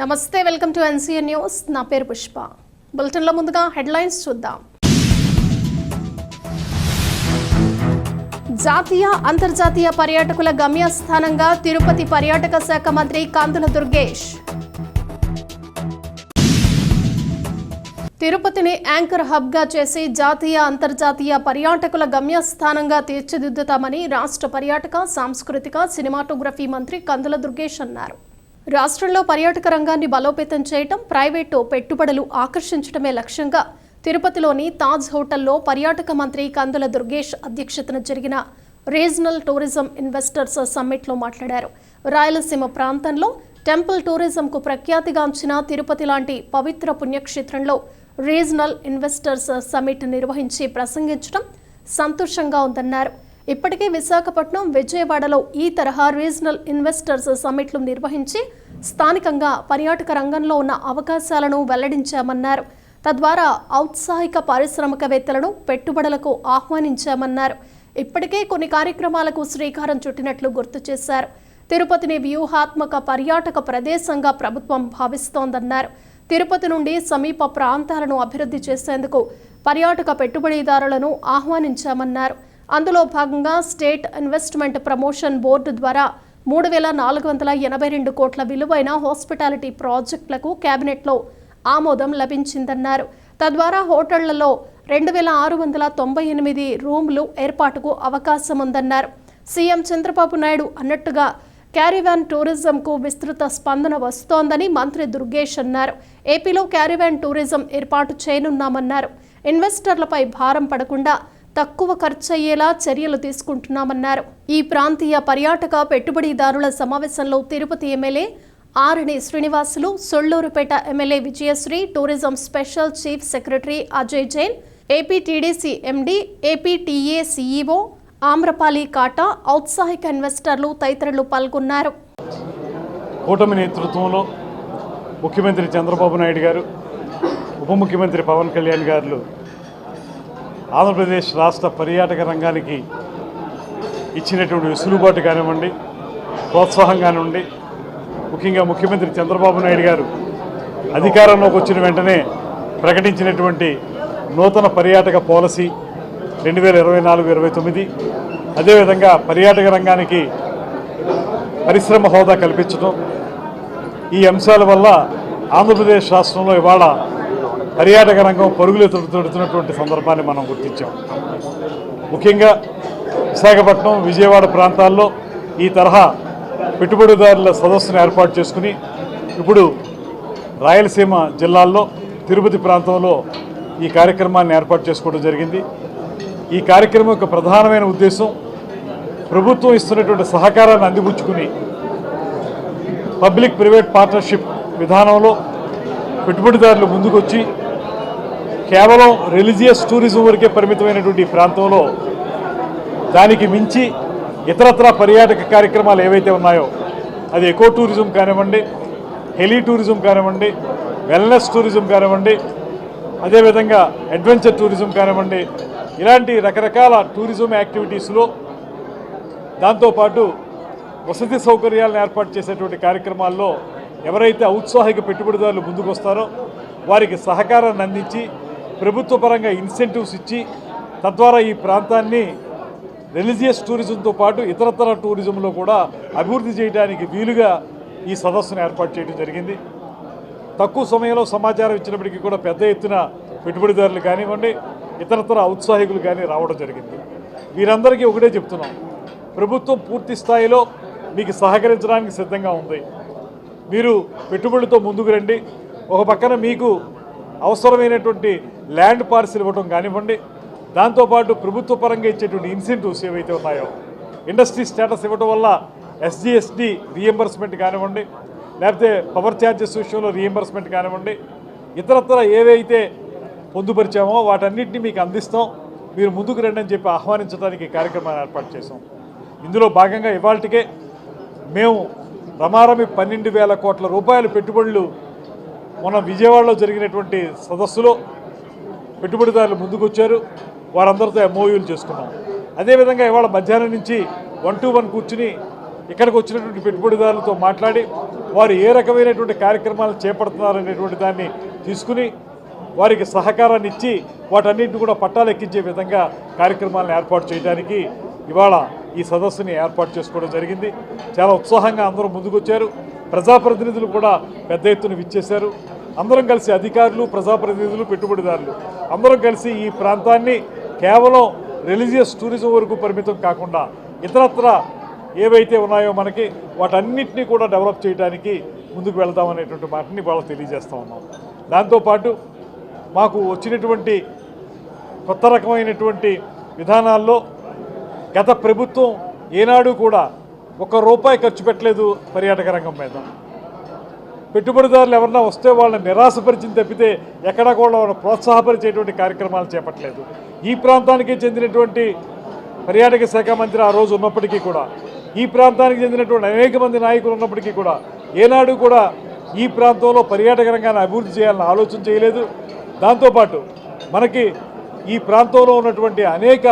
నమస్తే welcome to NCN news. నా పేరు పుష్ప. బులెటిన్లో ముందుగా హెడ్లైన్స్ చూద్దాం. జాతీయ అంతర్జాతీయ పర్యాటకుల గమ్యస్థానంగా తిరుపతి పర్యాటక శాఖ మంత్రి కందుల దుర్గేష్. తిరుపతిని యాంకర్ హబ్గా చేసి జాతీయ అంతర్జాతీయ పర్యాటకుల గమ్యస్థానంగా తీర్చిదిద్దుతామని రాష్ట్ర పర్యాటక సాంస్కృతిక సినిమాటోగ్రఫీ మంత్రి కందుల దుర్గేష్ అన్నారు. రాష్ట్రంలో పర్యాటక రంగాన్ని బలోపేతం చేయటం ప్రైవేటు పెట్టుబడులు ఆకర్షించడమే లక్ష్యంగా తిరుపతిలోని తాజ్ హోటల్లో పర్యాటక మంత్రి కందుల దుర్గేష్ అధ్యక్షతన జరిగిన రీజనల్ టూరిజం ఇన్వెస్టర్స్ సమ్మిట్లో మాట్లాడారు. రాయలసీమ ప్రాంతంలో టెంపుల్ టూరిజంకు ప్రఖ్యాతిగాంచిన తిరుపతి లాంటి పవిత్ర పుణ్యక్షేత్రంలో రీజనల్ ఇన్వెస్టర్స్ సమ్మిట్ నిర్వహించి ప్రసంగించడం సంతోషంగా ఉందన్నారు. ఇప్పటికే విశాఖపట్నం విజయవాడలో ఈ తరహా రీజనల్ ఇన్వెస్టర్స్ సమ్మిట్లు నిర్వహించి స్థానికంగా పర్యాటక రంగంలో ఉన్న అవకాశాలను వెల్లడించామన్నారు. తద్వారా ఔత్సాహిక పారిశ్రామికవేత్తలను పెట్టుబడులకు ఆహ్వానించామన్నారు. ఇప్పటికే కొన్ని కార్యక్రమాలకు శ్రీకారం చుట్టినట్లు గుర్తు చేశారు. తిరుపతిని వ్యూహాత్మక పర్యాటక ప్రదేశంగా ప్రభుత్వం భావిస్తోందన్నారు. తిరుపతి నుండి సమీప ప్రాంతాలను అభివృద్ధి చేసేందుకు పర్యాటక పెట్టుబడిదారులను ఆహ్వానించామన్నారు. అందులో భాగంగా స్టేట్ ఇన్వెస్ట్మెంట్ ప్రమోషన్ బోర్డు ద్వారా మూడు వేల నాలుగు వందల ఎనభై రెండు కోట్ల విలువైన హాస్పిటాలిటీ ప్రాజెక్టులకు కేబినెట్లో ఆమోదం లభించిందన్నారు. తద్వారా హోటళ్ళలో రెండు వేల ఆరు వందల తొంభై ఎనిమిది రూమ్లు ఏర్పాటుకు అవకాశం ఉందన్నారు సీఎం చంద్రబాబు నాయుడు అన్నట్టుగా క్యారివాన్ టూరిజంకు విస్తృత స్పందన వస్తోందని మంత్రి దుర్గేష్ అన్నారు. ఏపీలో క్యారివాన్ టూరిజం ఏర్పాటు చేయనున్నామన్నారు. ఇన్వెస్టర్లపై భారం పడకుండా తక్కువ ఖర్చయ్యేలా చర్యలు తీసుకుంటున్నామన్నారు. ఈ ప్రాంతీయ పర్యాటక పెట్టుబడిదారుల సమావేశంలో Tirupati MLA Arani Srinivasulu Sullurpeta MLA Vijayasri tourism special chief secretary Ajay Jain APTDC MD MD APTA CEO Amrapali Kata ఔత్సాహిక ఇన్వెస్టర్లు తదితరులు పాల్గొన్నారు. కూటమి నేతృత్వంలో ముఖ్యమంత్రి చంద్రబాబు నాయుడు గారు ఉప ముఖ్యమంత్రి పవన్ కళ్యాణ్ గారు ఆంధ్రప్రదేశ్ రాష్ట్ర పర్యాటక రంగానికి ఇచ్చినటువంటి వెసులుబాటు కానివ్వండి ప్రోత్సాహం కానివ్వండి ముఖ్యంగా ముఖ్యమంత్రి చంద్రబాబు నాయుడు గారు అధికారంలోకి వచ్చిన వెంటనే ప్రకటించినటువంటి నూతన పర్యాటక పాలసీ రెండు వేల ఇరవై నాలుగు ఇరవై తొమ్మిది అదేవిధంగా పర్యాటక రంగానికి పరిశ్రమ హోదా కల్పించడం ఈ అంశాల వల్ల ఆంధ్రప్రదేశ్ రాష్ట్రంలో ఇవాళ పర్యాటక రంగం పరుగులు తొడుతున్నటువంటి సందర్భాన్ని మనం గుర్తించాం. ముఖ్యంగా విశాఖపట్నం విజయవాడ ప్రాంతాల్లో ఈ తరహా పెట్టుబడిదారుల సదస్సును ఏర్పాటు చేసుకుని ఇప్పుడు రాయలసీమ జిల్లాల్లో తిరుపతి ప్రాంతంలో ఈ కార్యక్రమాన్ని ఏర్పాటు చేసుకోవడం జరిగింది. ఈ కార్యక్రమం యొక్క ప్రధానమైన ఉద్దేశం ప్రభుత్వం ఇస్తున్నటువంటి సహకారాన్ని అందిపుచ్చుకుని పబ్లిక్ ప్రైవేట్ పార్ట్నర్షిప్ విధానంలో పెట్టుబడిదారులు ముందుకొచ్చి కేవలం రిలీజియస్ టూరిజం వరకే పరిమితమైనటువంటి ప్రాంతంలో దానికి మించి ఇతరత్ర పర్యాటక కార్యక్రమాలు ఏవైతే ఉన్నాయో అది ఎకో టూరిజం కానివ్వండి హెలీ టూరిజం కానివ్వండి వెల్నెస్ టూరిజం కానివ్వండి అదేవిధంగా అడ్వెంచర్ టూరిజం కానివ్వండి ఇలాంటి రకరకాల టూరిజం యాక్టివిటీస్లో దాంతోపాటు వసతి సౌకర్యాలను ఏర్పాటు చేసేటువంటి కార్యక్రమాల్లో ఎవరైతే ఔత్సాహిక పెట్టుబడిదారులు ముందుకు వస్తారో వారికి సహకారాన్ని అందించి ప్రభుత్వ పరంగా ఇన్సెంటివ్స్ ఇచ్చి తద్వారా ఈ ప్రాంతాన్ని రిలీజియస్ టూరిజంతో పాటు ఇతరతర టూరిజంలో కూడా అభివృద్ధి చేయడానికి వీలుగా ఈ సదస్సును ఏర్పాటు చేయడం జరిగింది. తక్కువ సమయంలో సమాచారం ఇచ్చినప్పటికీ కూడా పెద్ద ఎత్తున పెట్టుబడిదారులు కానివ్వండి ఇతరతర ఔత్సాహికులు కానీ రావడం జరిగింది. వీరందరికీ ఒకటే చెప్తున్నాం ప్రభుత్వం పూర్తి స్థాయిలో మీకు సహకరించడానికి సిద్ధంగా ఉంది. మీరు పెట్టుబడితో ముందుకు రండి. ఒక పక్కన మీకు అవసరమైనటువంటి ల్యాండ్ పార్సిల్ ఇవ్వడం కానివ్వండి దాంతోపాటు ప్రభుత్వ పరంగా ఇచ్చేటువంటి ఇన్సెంటివ్స్ ఏవైతే ఉన్నాయో ఇండస్ట్రీ స్టేటస్ ఇవ్వడం వల్ల ఎస్జిఎస్డి రీఎంబర్స్మెంట్ కానివ్వండి లేకపోతే పవర్ ఛార్జెస్ విషయంలో రీఎంబర్స్మెంట్ కానివ్వండి ఇతరత్ర ఏవైతే పొందుపరిచామో వాటన్నిటిని మీకు అందిస్తాం. మీరు ముందుకు రండి అని చెప్పి ఆహ్వానించడానికి కార్యక్రమాన్ని ఏర్పాటు చేశాం. ఇందులో భాగంగా ఇవాళకే మేము రమారమి పన్నెండు వేల కోట్ల రూపాయల పెట్టుబడులు మొన్న విజయవాడలో జరిగినటువంటి సదస్సులో పెట్టుబడిదారులు ముందుకొచ్చారు. వారందరితో ఎంఓయూలు చేసుకున్నాం. అదేవిధంగా ఇవాళ మధ్యాహ్నం నుంచి వన్ టు వన్ కూర్చుని ఇక్కడికి వచ్చినటువంటి పెట్టుబడిదారులతో మాట్లాడి వారు ఏ రకమైనటువంటి కార్యక్రమాలు చేపడుతున్నారనేటువంటి దాన్ని తీసుకుని వారికి సహకారాన్ని ఇచ్చి వాటన్నింటిని కూడా పట్టాలెక్కించే విధంగా కార్యక్రమాలను ఏర్పాటు చేయడానికి ఇవాళ ఈ సదస్సుని ఏర్పాటు చేసుకోవడం జరిగింది. చాలా ఉత్సాహంగా అందరూ ముందుకొచ్చారు. ప్రజాప్రతినిధులు కూడా పెద్ద ఎత్తున విచ్చేశారు. అందరం కలిసి అధికారులు ప్రజాప్రతినిధులు పెట్టుబడిదారులు. అందరం కలిసి ఈ ప్రాంతాన్ని కేవలం రిలీజియస్ టూరిజం వరకు పరిమితం కాకుండా ఇతరత్ర ఏవైతే ఉన్నాయో మనకి వాటన్నిటినీ కూడా డెవలప్ చేయడానికి ముందుకు వెళ్దామనేటువంటి మాటని వాళ్ళు తెలియజేస్తూ ఉన్నాం. దాంతోపాటు మాకు వచ్చినటువంటి కొత్త రకమైనటువంటి విధానాల్లో గత ప్రభుత్వం ఏనాడు కూడా ఒక రూపాయి ఖర్చు పెట్టలేదు పర్యాటక రంగం మీద. పెట్టుబడిదారులు ఎవరన్నా వస్తే వాళ్ళని నిరాశపరిచింది తప్పితే ఎక్కడ కూడా వాళ్ళని ప్రోత్సాహపరిచేటువంటి కార్యక్రమాలు చేపట్టలేదు. ఈ ప్రాంతానికి చెందినటువంటి పర్యాటక శాఖ మంత్రి ఆ రోజు ఉన్నప్పటికీ కూడా ఈ ప్రాంతానికి చెందినటువంటి అనేక మంది నాయకులు ఉన్నప్పటికీ కూడా ఏనాడు కూడా ఈ ప్రాంతంలో పర్యాటక రంగాన్ని అభివృద్ధి చేయాలని ఆలోచన చేయలేదు. దాంతోపాటు మనకి ఈ ప్రాంతంలో ఉన్నటువంటి అనేక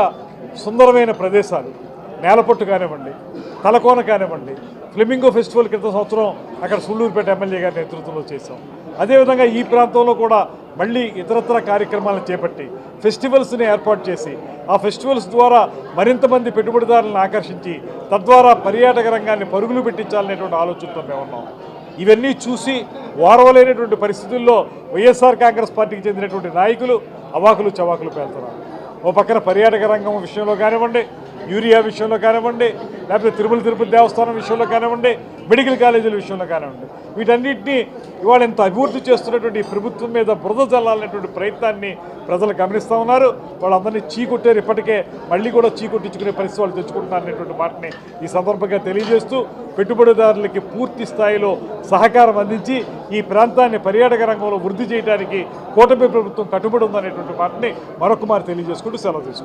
సుందరమైన ప్రదేశాలు నేలపట్టు కానివ్వండి తలకోన కానివ్వండి ఫ్లెమింగో ఫెస్టివల్ క్రితం సంవత్సరం అక్కడ సుళ్ళూరుపేట ఎమ్మెల్యే గారి నేతృత్వంలో చేశాం. అదేవిధంగా ఈ ప్రాంతంలో కూడా మళ్ళీ ఇతరత్ర కార్యక్రమాలను చేపట్టి ఫెస్టివల్స్ని ఏర్పాటు చేసి ఆ ఫెస్టివల్స్ ద్వారా మరింత మంది పెట్టుబడిదారులను ఆకర్షించి తద్వారా పర్యాటక రంగాన్ని పరుగులు పెట్టించాలనేటువంటి ఆలోచనతో మేము ఉన్నాం. ఇవన్నీ చూసి ఓర్వలేనటువంటి పరిస్థితుల్లో వైఎస్ఆర్ కాంగ్రెస్ పార్టీకి చెందినటువంటి నాయకులు అవాకులు చవాకులు పేలుతున్నారు. ఓ పక్కన పర్యాటక రంగం విషయంలో కానివ్వండి యూరియా విషయంలో కానివ్వండి లేకపోతే తిరుమల తిరుపతి దేవస్థానం విషయంలో కానివ్వండి మెడికల్ కాలేజీల విషయంలో కానివ్వండి వీటన్నిటిని ఇవాళ ఇంత అభివృద్ధి చేస్తున్నటువంటి ప్రభుత్వం మీద బురద జల్లాలనేటువంటి ప్రయత్నాన్ని ప్రజలు గమనిస్తూ ఉన్నారు. వాళ్ళందరినీ చీకొట్టారు ఇప్పటికే మళ్ళీ కూడా చీకొట్టించుకునే పరిస్థితి వాళ్ళు తెచ్చుకుంటున్నారు అనేటువంటి మాటని ఈ సందర్భంగా తెలియజేస్తూ పెట్టుబడిదారులకి పూర్తి స్థాయిలో సహకారం అందించి ఈ ప్రాంతాన్ని పర్యాటక రంగంలో వృద్ధి చేయడానికి కూటమి ప్రభుత్వం కట్టుబడి ఉందనేటువంటి మాటని మరొక మారు తెలియజేసుకుంటూ సెలవు తీసుకుంటాం